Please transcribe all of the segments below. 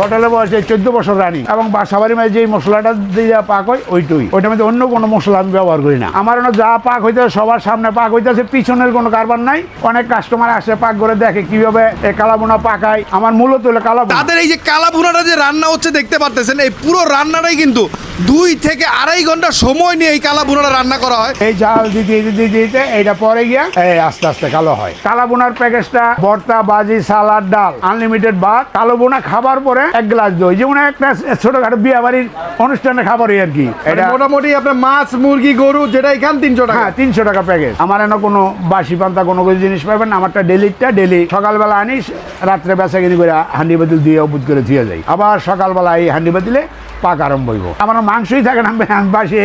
হোটেলে বসে চোদ্দ বছর রানি এবং বাসাবাড়ি মাঝে যে মশলাটা দিয়ে পাক হয়, ওইটুই। ওইটার মধ্যে অন্য কোনো মশলা আমি ব্যবহার করি না। আমার যা পাক হইতে সবার সামনে পাক হইতেছে, পিছনের কোনো কারবার নাই। অনেক কাস্টমার আসে, পাক করে দেখে কীভাবে এই কালাবোনা পাকায়। আমার মূলত হলো কালা তাদের এই যে কালাবুনাটা যে রান্না হচ্ছে, দেখতে পারতেছেন, এই পুরো রান্নাটাই কিন্তু দুই থেকে আড়াই ঘণ্টা সময় নিয়ে এই কালা ভুনাটা রান্না করা হয়। এই চাল দিতে দিতে দিতে এইটা পরে গিয়া এই আস্তে আস্তে কালো হয়। কালো বোনার প্যাকেজটা ভর্তা বাজি সালাদ ডাল আনলিমিটেড ভাত। কালো বোনা খাবার পরে এক গ্লাস দই। যেমন একটা ছোটখাটো বিয়ে বাড়ির অনুষ্ঠানে খাবারই আর কি। এটা মানে মোটামুটি আপনার মাছ মুরগি গরু যেটা এখান তিনশো টাকা। হ্যাঁ তিনশো টাকা প্যাকেজ আমার এনে কোনো বাসি পান্তা কোনো কিছু জিনিস পাবেন না। আমারটা ডেলিটা ডেলি সকালবেলা আনিস রাত্রে বেচা কিনি করে হান্ডি বাতিল দিয়ে অবুধ করে দিয়ে। যাই আবার সকালবেলা এই হান্ডি বাতিলে পাক আরম্ভ হইব। আমার মাংসই থাকে না, আমি বাসি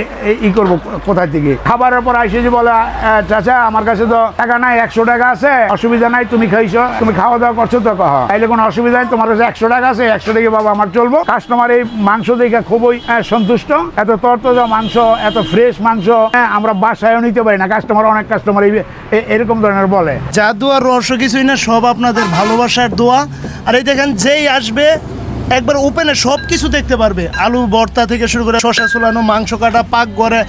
ই করব কোথায় থেকে? খাবারের পর আইসে যে বলে চাচা, আমার কাছে তো টাকা নাই, একশো টাকা আছে, অসুবিধা নাই, তুমি খাইছো, তুমি খাওয়া দাওয়া করছ তো কহ। তাইলে কোনো অসুবিধা নেই, তোমার কাছে একশো টাকা আছে, একশো টাকা বাবা আমার চলবো। কাস্টমার এই মাংস দেখে খুবই সন্তুষ্ট। এত তরতাজা মাংস, এত ফ্রেশ মাংস আমরা বাসায়ও নিতে পারি না। কাস্টমার অনেক কাস্টমার এরকম ধরনের বলে। জাদু আর রহস্য কিছুই না, সব আপনাদের ভালোবাসার দোয়া। আর এই দেখেন, যেই আসবে একবার ওপেনে সব কিছু দেখতে পারবে। আলু বর্তা থেকে শুরু করে শশা চুলানো মাংস কাটা পাক করে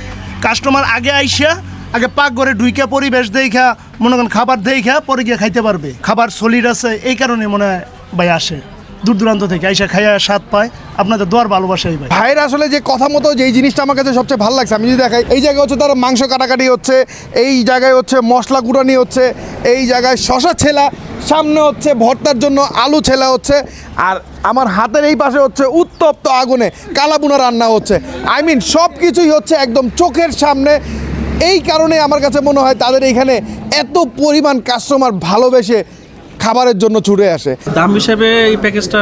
কাস্টমার আগে আইসা, আগে পাক ঘরে ডুইকা পরিবেশ দেখা, মনে করেন খাবার দেখা, পরে গিয়ে খাইতে পারবে। খাবার সলিড আছে, এই কারণে মনে হয় ভাই আসে। দূর দূরান্ত থেকে আইসা খাইয়া স্বাদ পায়। আপনাদের দোয়ার ভালোবাসাই ভাই। ভাইয়ের আসলে যে কথা মতো যেই জিনিসটা আমার কাছে সবচেয়ে ভালো লাগছে, আমি যদি দেখাই, এই জায়গায় হচ্ছে তার মাংস কাটাকাটি হচ্ছে, এই জায়গায় হচ্ছে মশলা কুটানি হচ্ছে, এই জায়গায় শশা ছেলা, সামনে হচ্ছে ভর্তার জন্য আলু ছেলা হচ্ছে, আর আমার হাতের এই পাশে হচ্ছে উত্তপ্ত আগুনে কালাবুনা রান্না হচ্ছে। আই মিন সব কিছুই হচ্ছে একদম চোখের সামনে। এই কারণে আমার কাছে মনে হয় তাদের এখানে এত পরিমাণ কাস্টমার ভালোবেসে খাবারের জন্য ছুটে আসে। দাম হিসাবে এই প্যাকেজটা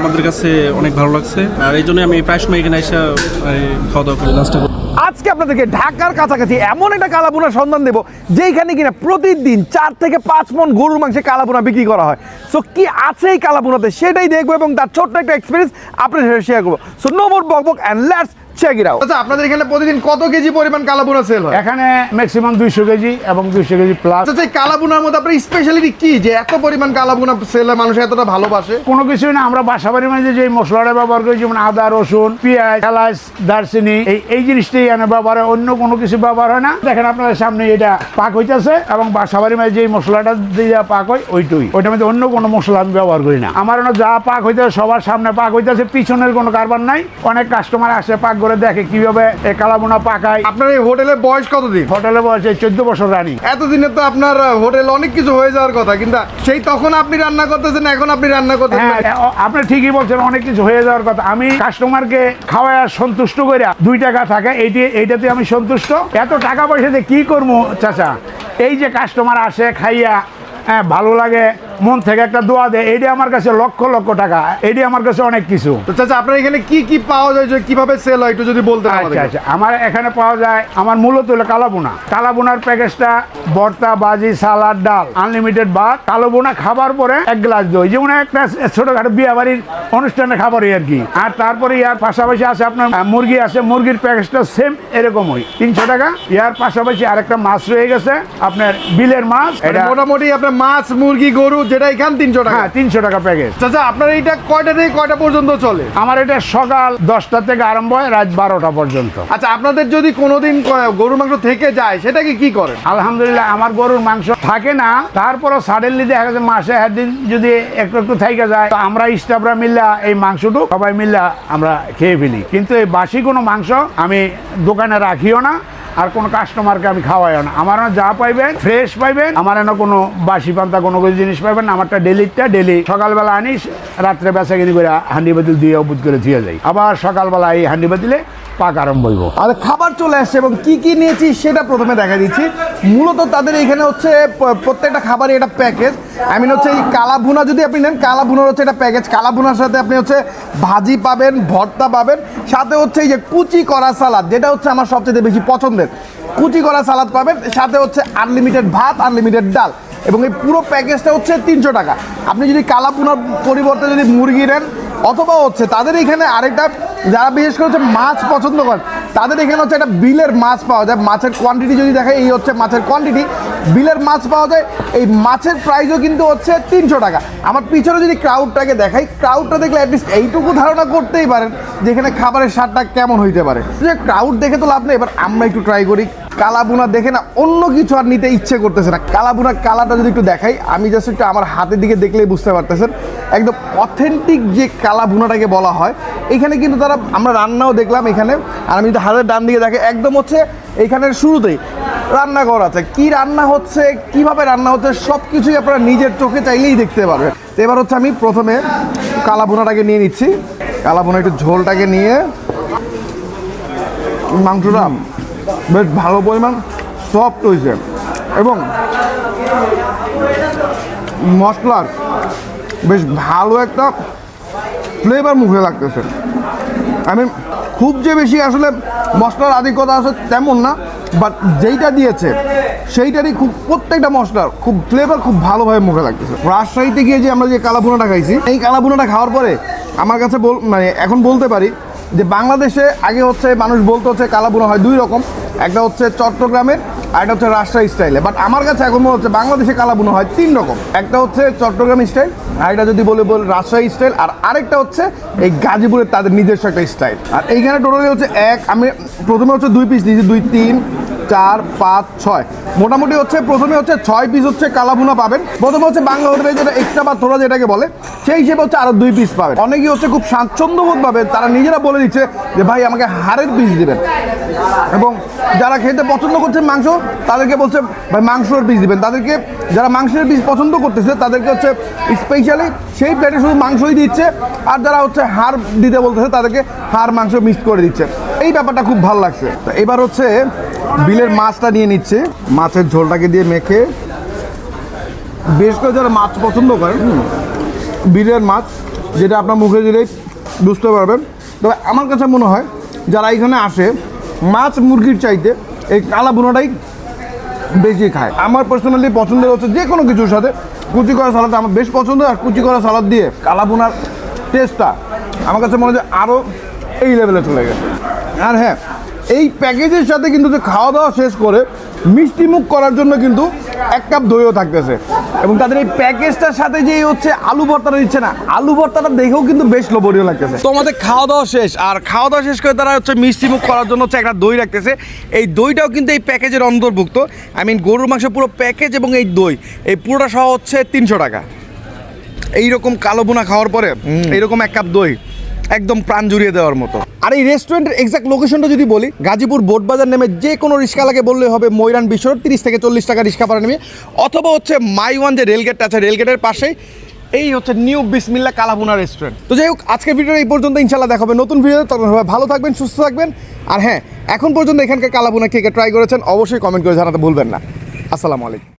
আমাদের কাছে অনেক ভালো লাগছে। আর এই জন্য আমি প্রায় সময় এখানে এসে খাওয়া দাওয়া করি। নাস্তা আজকে আপনাদেরকে ঢাকার কাছাকাছি এমন একটা কালাবোনার সন্ধান দেবো যেইখানে কিনা প্রতিদিন চার থেকে পাঁচ মন গরুর মাংসে কালাবোনা বিক্রি করা হয়। সো কি আছে এই কালাবোনাতে সেটাই দেখব এবং তার ছোট্ট একটা এক্সপিরিয়েন্স আপনার সাথে শেয়ার করব। সো নো মোর বক বক and let's check it out আচ্ছা আপনাদের এখানে প্রতিদিন কত কেজি পরিমাণ কালাবুনা সেল হয়? এখানে ম্যাক্সিমাম দুইশো কেজি এবং দুইশো কেজি প্লাস আচ্ছা এই কালাবুনার মধ্যে আপনার স্পেশালিটি কি? যে এত পরিমাণ কালাবুনা সেল হয় মানুষ এতটা ভালোবাসে? কোনো কিছুই না আমরা বাসা বাড়ির মধ্যে যে মশলাটা ব্যবহার করি যেমন আদা রসুন পেঁয়াজ এলাচ দারচিনি এই এই জিনিসটাই এনে ব্যবহার হয় অন্য কোনো কিছু ব্যবহার হয় না। দেখেন আপনাদের সামনে এটা পাক হইতেছে এবং বাসা বাড়ির মধ্যে যে মশলাটা দিয়ে পাক হয় ওইটুই। ওইটার মধ্যে অন্য কোনো মশলা আমি ব্যবহার করি না। আমার যা পাক হইতেছে সবার সামনে পাক হইতেছে পিছনের কোনো কারবার নাই। অনেক কাস্টমার আসে পাক করে দেখে কীভাবে এই কালাবোনা পাকায়। আপনার এই হোটেলের বয়স কতদিন? হোটেলে বসে চোদ্দ বছর রানি। এতদিনে তো আপনার হোটেল অনেক কিছু হয়ে যাওয়ার কথা কিন্তু সেই তখন আপনি রান্না করতেছেন এখন আপনি রান্না করতেছেন হ্যাঁ আপনি ঠিকই বলছেন অনেক কিছু হয়ে যাওয়ার কথা। আমি কাস্টমারকে খাওয়ায় সন্তুষ্ট করে দুই টাকা থাকে এইটি এইটাতে আমি সন্তুষ্ট। এত টাকা পয়সাতে কি করব চাচা? এই যে কাস্টমার আসে খাইয়া হ্যাঁ ভালো লাগে মন থেকে একটা দোয়া দেয় এইটা আমার কাছে লক্ষ লক্ষ টাকা এইটি আমার কাছে অনেক কিছু। তো চাচা আপনার এখানে কি কি পাওয়া যায় যে কীভাবে সেল হয় একটু যদি বলতে আচ্ছা আচ্ছা আমার এখানে পাওয়া যায় আমার মূলত হলো কালাবোনা কালাবোনার প্যাকেজটা ভর্তা বাজি সালাদ ডাল আনলিমিটেড ভাত। কালোবোনা খাবার পরে এক গ্লাস দই যেমন একটা ছোটখাটো বিয়ে বাড়ির অনুষ্ঠানে খাবারই আর কি। আর তারপরে ইয়ার পাশাপাশি আছে আপনার মুরগি আছে মুরগির প্যাকেজটা সেম এরকমই তিনশো টাকা। ইয়ার পাশাপাশি আরেকটা মাছ রয়ে গেছে আপনার বিলের মাছ। মানে এটা মোটামুটি আপনার মাছ মুরগি গরু যেটা এখান তিনশো টাকা। হ্যাঁ তিনশো টাকা প্যাকেজ চাচা আপনার এইটা কয়টা থেকে কয়টা পর্যন্ত চলে? আমার এটা সকাল দশটা থেকে আরম্ভ হয় রাত বারোটা পর্যন্ত। আচ্ছা আপনাদের যদি কোনোদিন গরুর মাংস থেকে যায় সেটাকে কি করেন? আলহামদুলিল্লাহ আমার গরুর মাংস থাকে না। তারপরও সাডেনলি দেখা যাচ্ছে মাসে একদিন যদি একটু একটু থেকে যায় তো আমরা স্টাফরা মিল্লা এই মাংসটু সবাই মিল্লা আমরা খেয়ে ফেলি। কিন্তু এই বাসি কোনো মাংস আমি দোকানে রাখিও না। আর কোনো কাস্টমারকে আমি খাওয়াই না। আমার যা পাইবেন ফ্রেশ পাইবেন, আমার এনে কোনো বাসি পান্তা, কোনো কিছু জিনিস পাইবেন না। আমারটা ডেলিটা ডেলি সকালবেলা আনিস, রাত্রে বেচা কিনি করে হান্ডি বাতিল দিয়ে অবুধ করে দিয়ে যাই। আবার সকালবেলা এই হান্ডি বাতিলে পাক আরম্ভ হইব। আর খাবার চলে আসছে এবং কি কি নিয়েছি সেটা প্রথমে দেখা দিচ্ছি। মূলত তাদের এখানে হচ্ছে প্রত্যেকটা খাবারই একটা প্যাকেজ আই মিন হচ্ছে এই কালা ভুনা যদি আপনি নেন, কালা ভুনার হচ্ছে একটা প্যাকেজ কালা ভুনার সাথে আপনি হচ্ছে ভাজি পাবেন, ভর্তা পাবেন, সাথে হচ্ছে এই যে কুচি করা সালাদ, যেটা হচ্ছে আমার সবচেয়ে বেশি পছন্দের। কুচি করা সালাদ পাবেন, সাথে হচ্ছে আনলিমিটেড ভাত আনলিমিটেড ডাল। এবং এই পুরো প্যাকেজটা হচ্ছে তিনশো টাকা। আপনি যদি কালা পরিবর্তে যদি মুরগি নেন অথবা হচ্ছে তাদের এখানে আরেকটা, যারা বিশেষ করে হচ্ছে মাছ পছন্দ করেন, তাদের এখানে হচ্ছে একটা বিলের মাছ পাওয়া যায়। মাছের কোয়ান্টিটি যদি দেখে, এই হচ্ছে মাছের কোয়ান্টিটি বিলের মাছ পাওয়া যায়, এই মাছের প্রাইসও কিন্তু হচ্ছে তিনশো টাকা। আমার পিছনে যদি ক্রাউডটাকে দেখাই ক্রাউডটা দেখলে অ্যাটলিস্ট এইটুকু ধারণা করতেই পারেন যে এখানে খাবারের স্বাদটা কেমন হইতে পারে। ক্রাউড দেখে তো লাভ নেই, এবার আমরা একটু ট্রাই করি। কালাবুনা দেখে না অন্য কিছু আর নিতে ইচ্ছে করতেছে না। কালাবুনা কালাটা যদি একটু দেখাই, আমি জাস্ট একটু আমার হাতের দিকে দেখলেই বুঝতে পারতেছেন। একদম অথেন্টিক যে কালাবুনাটাকে বলা হয়, এখানে কিন্তু তারা, আমরা রান্নাও দেখলাম এখানে। আর আমি যদি হাতের ডান দিকে দেখে, একদম হচ্ছে এখানের শুরুতেই রান্নাঘর আছে। কি রান্না হচ্ছে, কীভাবে রান্না হচ্ছে সব কিছুই আপনারা নিজের চোখে চাইলেই দেখতে পারবেন। তো এবার হচ্ছে আমি প্রথমে কালাবুনাটাকে নিয়ে নিচ্ছি। কালাবুনা একটু ঝোলটাকে নিয়ে, মাংসটা বেশ ভালো পরিমাণ সফট হয়েছে এবং মশলার বেশ ভালো একটা ফ্লেভার মুখে লাগতেছে। আমি খুব যে বেশি আসলে মশলার আধিক্যতা আছে তেমন না বাট যেইটা দিয়েছে, সেইটারই খুব প্রত্যেকটা মশলার খুব ফ্লেভার খুব ভালোভাবে মুখে লাগতেছে। রাজশাহীতে গিয়ে যে আমরা যে কালাভুনাটা খাইছি, এই কালাভুনাটা খাওয়ার পরে আমার কাছে বল মানে এখন বলতে পারি যে বাংলাদেশে আগে হচ্ছে মানুষ বলতে হচ্ছে কালাভুনা হয় দুই রকম। একটা হচ্ছে চট্টগ্রামের আর একটা হচ্ছে রাজশাহী স্টাইলে। বাট আমার কাছে এখন মনে হচ্ছে বাংলাদেশে কালাবুনো হয় তিন রকম। একটা হচ্ছে চট্টগ্রাম স্টাইল আর এটা যদি বলে বল রাজশাহী স্টাইল, আর আরেকটা হচ্ছে এই গাজীপুরের তাদের নিজস্ব একটা স্টাইল। আর এইখানে টোটালি হচ্ছে এক, আমি প্রথমে হচ্ছে দুই পিস দিয়েছি, দুই, তিন, চার, পাঁচ, ছয়। মোটামুটি হচ্ছে প্রথমে হচ্ছে ছয় পিস হচ্ছে কালাভুনা পাবেন। প্রথমে হচ্ছে বাংলা হোটেলে যেটা এক্সট্রা বা থোড়া যেটাকে বলে, সেই হিসেবে হচ্ছে আরও দুই পিস পাবেন। অনেকেই হচ্ছে খুব স্বাচ্ছন্দ্যবোধ পাবে তারা নিজেরা বলে দিচ্ছে যে, ভাই আমাকে হাড়ের পিস দিবেন। এবং যারা খেতে পছন্দ করছে মাংস তাদেরকে বলছে, ভাই, মাংসের পিস দিবেন। তাদেরকে, যারা মাংসের পিস পছন্দ করতেছে, তাদেরকে হচ্ছে স্পেশালি সেই প্লেটে শুধু মাংসই দিচ্ছে, আর যারা হচ্ছে হাড় দিতে বলতেছে, তাদেরকে হাড়, মাংস মিক্স করে দিচ্ছে। এই ব্যাপারটা খুব ভালো লাগছে। তো এবার হচ্ছে বিলের মাছটা নিয়ে নিচ্ছে। মাছের ঝোলটাকে দিয়ে মেখে বেশ করে যারা মাছ পছন্দ করেন বিলের মাছ, যেটা আপনার মুখে দিলেই বুঝতে পারবেন। তবে আমার কাছে মনে হয়, যারা এখানে আসে, মাছ মুরগির চাইতে এই কালা বুনাটাই বেশি খায়। আমার পার্সোনালি পছন্দের হচ্ছে যে কোনো কিছুর সাথে কুচি করা সালাদ আমার বেশ পছন্দ, আর কুচি করা সালাদ দিয়ে কালা বোনার টেস্টটা আমার কাছে মনে হয় আরও এই লেভেলে চলে গেছে। আর হ্যাঁ এই প্যাকেজের সাথে কিন্তু যে খাওয়া দাওয়া শেষ করে মিষ্টি মুখ করার জন্য কিন্তু এক কাপ দইও থাকতেছে। এবং তাদের এই প্যাকেজটার সাথে যে হচ্ছে আলু ভর্তাটা দিচ্ছে না আলু ভর্তাটা দেখেও কিন্তু বেশ লোভনীয় লাগতেছে। তো আমাদের খাওয়া দাওয়া শেষ আর খাওয়া দাওয়া শেষ করে তারা হচ্ছে মিষ্টি মুখ করার জন্য হচ্ছে একটা দই রাখতেছে। এই দইটাও কিন্তু এই প্যাকেজের অন্তর্ভুক্ত। আই মিন গরুর মাংস পুরো প্যাকেজ এবং এই দই এই পুরোটা সহ হচ্ছে তিনশো টাকা। এইরকম কালো বোনা খাওয়ার পরে এইরকম এক কাপ দই। একদম প্রাণ জুড়িয়ে দেওয়ার মতো। আর এই রেস্টুরেন্টের এক্সাক্ট লোকেশনটা যদি বলি, গাজীপুর বোটবাজার নেমে যে কোনো রিক্সালাকে বললে হবে ময়রান বিশ্বর তিরিশ থেকে চল্লিশ টাকা রিক্সা ভাড়া নেমে অথবা হচ্ছে মাই ওয়ান যে রেলগেটটা আছে, রেলগেটের পাশেই, এই হচ্ছে নিউ বিসমিল্লা কালাভুনা রেস্টুরেন্ট তো যাই হোক, আজকের ভিডিও এই পর্যন্ত ইনশাল্লাহ দেখা হবে নতুন ভিডিও তখন ভালো থাকবেন, সুস্থ থাকবেন। আর হ্যাঁ এখন পর্যন্ত এখানকার কালাভুনা কে কে ট্রাই করেছেন, অবশ্যই কমেন্ট করে জানাতে ভুলবেন না। আসসালামু আলাইকুম।